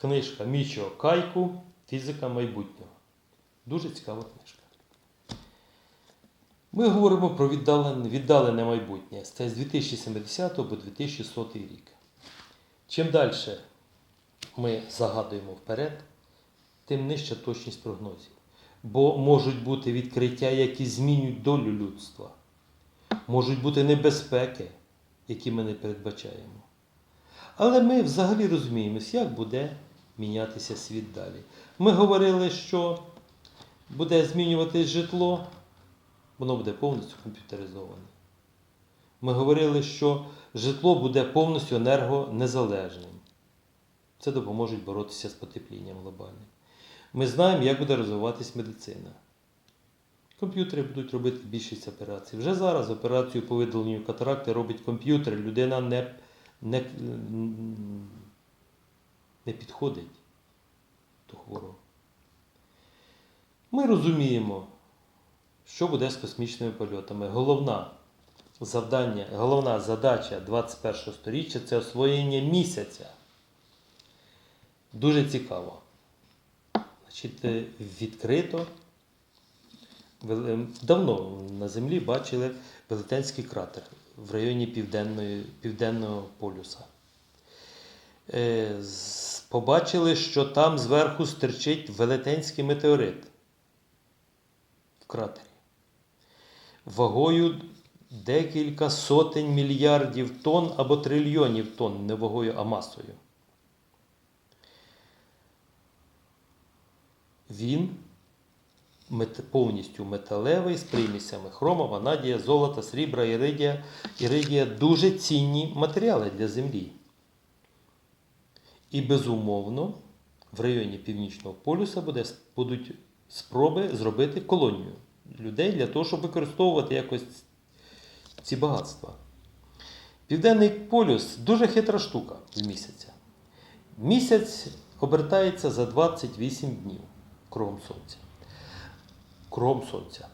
Книжка Мічо Кайку Фізика майбутнього. Дуже цікава книжка. Ми говоримо про віддалене, віддалене майбутнє. Це з 2070 по 2100 рік. Чим далі ми загадуємо вперед, тим нижча точність прогнозів. Бо можуть бути відкриття, які змінюють долю людства. Можуть бути небезпеки, які ми не передбачаємо. Але ми взагалі розуміємось, як буде мінятися світ далі. Ми говорили, що буде змінюватись житло, воно буде повністю комп'ютеризоване. Ми говорили, що житло буде повністю енергонезалежним. Це допоможе боротися з потеплінням глобальним. Ми знаємо, як буде розвиватись медицина. Комп'ютери будуть робити більшість операцій. Вже зараз операцію по видаленню катаракти робить комп'ютер. Людина не, не, не підходить до хворого. Ми розуміємо, що буде з космічними польотами. Головна завдання, головна задача 21 століття це освоєння місяця. Дуже цікаво. Значить, е, відкрито. Давно на Землі бачили велетенський кратер в районі Південної, Південного полюса. Е, Побачили, що там зверху стирчить велетенський метеорит в кратері. Вагою декілька сотень мільярдів тонн або трильйонів тонн, не вагою, а масою. Він повністю металевий з примісями хрома, ванадія, золота, срібра, іридія. Іридія дуже цінні матеріали для Землі. І безумовно, в районі Північного полюса буде, будуть спроби зробити колонію людей для того, щоб використовувати якось ці багатства. Південний полюс дуже хитра штука в місяця. Місяць обертається за 28 днів кругом сонця. Кругом сонця.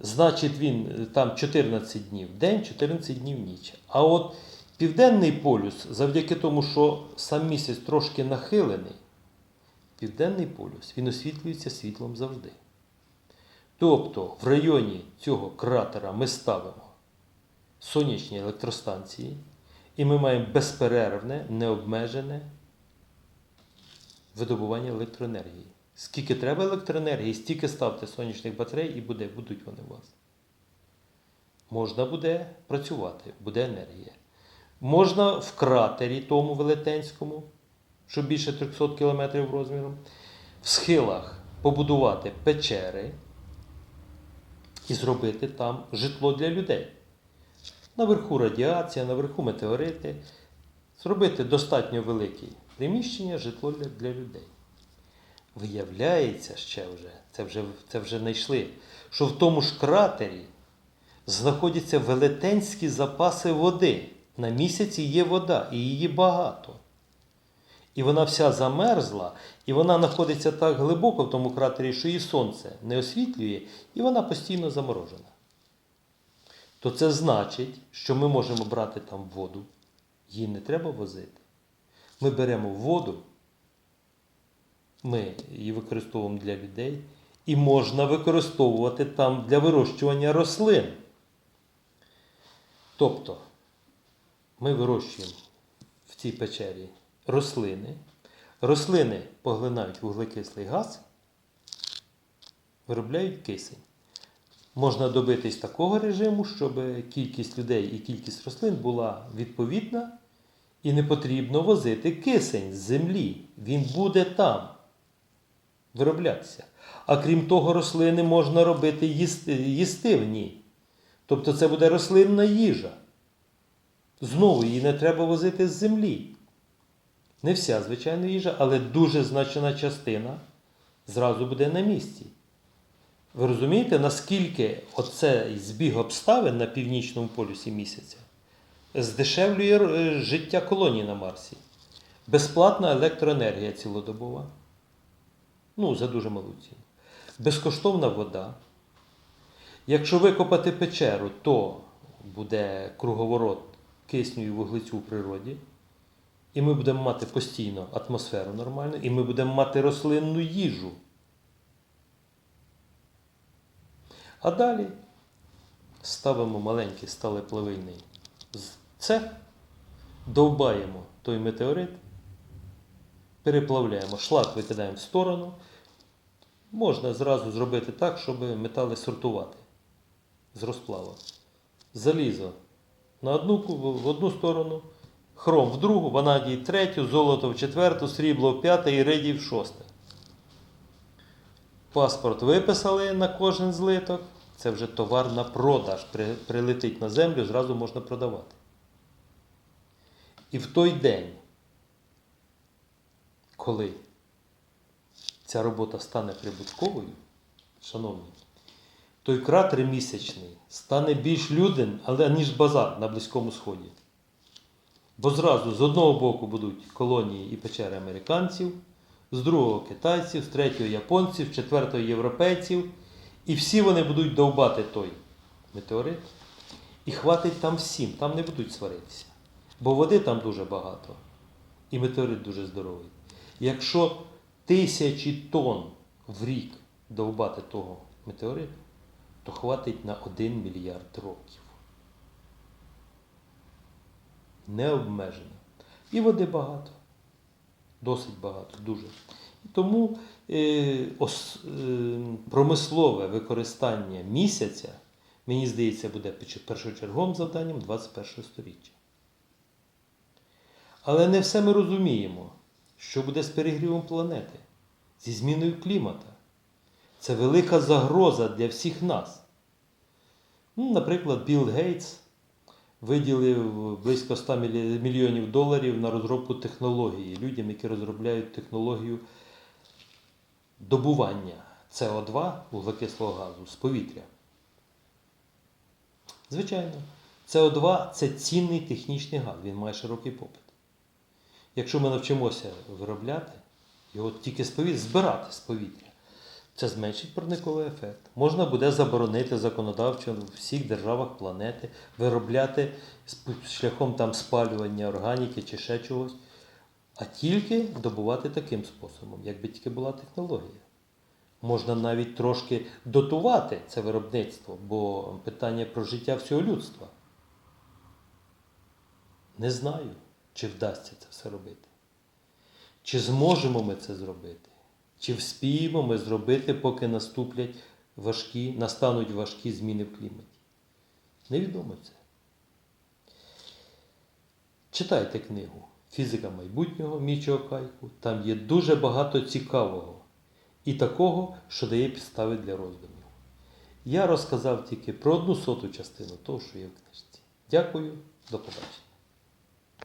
Значить, він е, там 14 днів день, 14 днів ніч. А от південний полюс, завдяки тому, що сам місяць трошки нахилений, південний полюс він освітлюється світлом завжди. Тобто в районі цього кратера ми ставимо сонячні електростанції, і ми маємо безперервне, необмежене видобування електроенергії. Скільки треба електроенергії, стільки ставте сонячних батарей і буде, будуть вони у вас. Можна буде працювати, буде енергія. Можна в кратері тому велетенському, що більше 300 км розміром, в схилах побудувати печери і зробити там житло для людей. Наверху радіація, наверху метеорити. Зробити достатньо великі приміщення, житло для, для людей. Виявляється ще вже, це вже, це вже знайшли, що в тому ж кратері знаходяться велетенські запаси води. На місяці є вода, і її багато. І вона вся замерзла, і вона знаходиться так глибоко в тому кратері, що її сонце не освітлює, і вона постійно заморожена. То це значить, що ми можемо брати там воду, її не треба возити. Ми беремо воду, ми її використовуємо для людей, і можна використовувати там для вирощування рослин. Тобто, ми вирощуємо в цій печері рослини. Рослини поглинають вуглекислий газ, виробляють кисень. Можна добитись такого режиму, щоб кількість людей і кількість рослин була відповідна і не потрібно возити кисень з землі. Він буде там вироблятися. А крім того, рослини можна робити їсти- їстивні. Тобто це буде рослинна їжа. Знову її не треба возити з землі. Не вся звичайна їжа, але дуже значна частина зразу буде на місці. Ви розумієте, наскільки оцей збіг обставин на північному полюсі місяця здешевлює е, життя колонії на Марсі? Безплатна електроенергія цілодобова. Ну, за дуже малу ціну. Безкоштовна вода. Якщо викопати печеру, то буде круговорот кисню і вуглецю в природі. І ми будемо мати постійно атмосферу нормальну, і ми будемо мати рослинну їжу. А далі ставимо маленький сталеплавильний цех, довбаємо той метеорит, переплавляємо, шлак викидаємо в сторону. Можна зразу зробити так, щоб метали сортувати з розплава. Залізо на одну, в одну сторону, хром в другу, ванадій в третю, золото в четверту, срібло в п'яте і редій в шосте. Паспорт виписали на кожен злиток. Це вже товар на продаж. При- Прилетить на землю, зразу можна продавати. І в той день, коли ця робота стане прибутковою, шановні, той кратер місячний стане більш люден, але ніж базар на Близькому Сході. Бо зразу з одного боку будуть колонії і печери американців, з другого китайців, з третього японців, з четвертого європейців. І всі вони будуть довбати той метеорит. І хватить там всім, там не будуть сваритися. Бо води там дуже багато. І метеорит дуже здоровий. Якщо тисячі тонн в рік довбати того метеориту, то хватить на 1 мільярд років. Необмежено. І води багато. Досить багато, дуже. І тому е, ос, е, промислове використання місяця, мені здається, буде першочерговим завданням 21 століття. Але не все ми розуміємо, що буде з перегрівом планети, зі зміною клімата. Це велика загроза для всіх нас. Ну, наприклад, Білл Гейтс виділив близько 100 мільйонів доларів на розробку технології людям, які розробляють технологію добування СО2 вуглекислого газу з повітря. Звичайно, СО2 це цінний технічний газ, він має широкий попит. Якщо ми навчимося виробляти його тільки з повітря, збирати з повітря, це зменшить парниковий ефект. Можна буде заборонити законодавчо в всіх державах планети виробляти шляхом там спалювання органіки чи ще чогось, а тільки добувати таким способом, якби тільки була технологія. Можна навіть трошки дотувати це виробництво, бо питання про життя всього людства. Не знаю, чи вдасться це все робити. Чи зможемо ми це зробити? Чи вспіємо ми зробити, поки наступлять важкі, настануть важкі зміни в кліматі? Невідомо це. Читайте книгу Фізика майбутнього Мічого Кайку. Там є дуже багато цікавого і такого, що дає підстави для роздумів. Я розказав тільки про одну соту частину того, що є в книжці. Дякую, до побачення.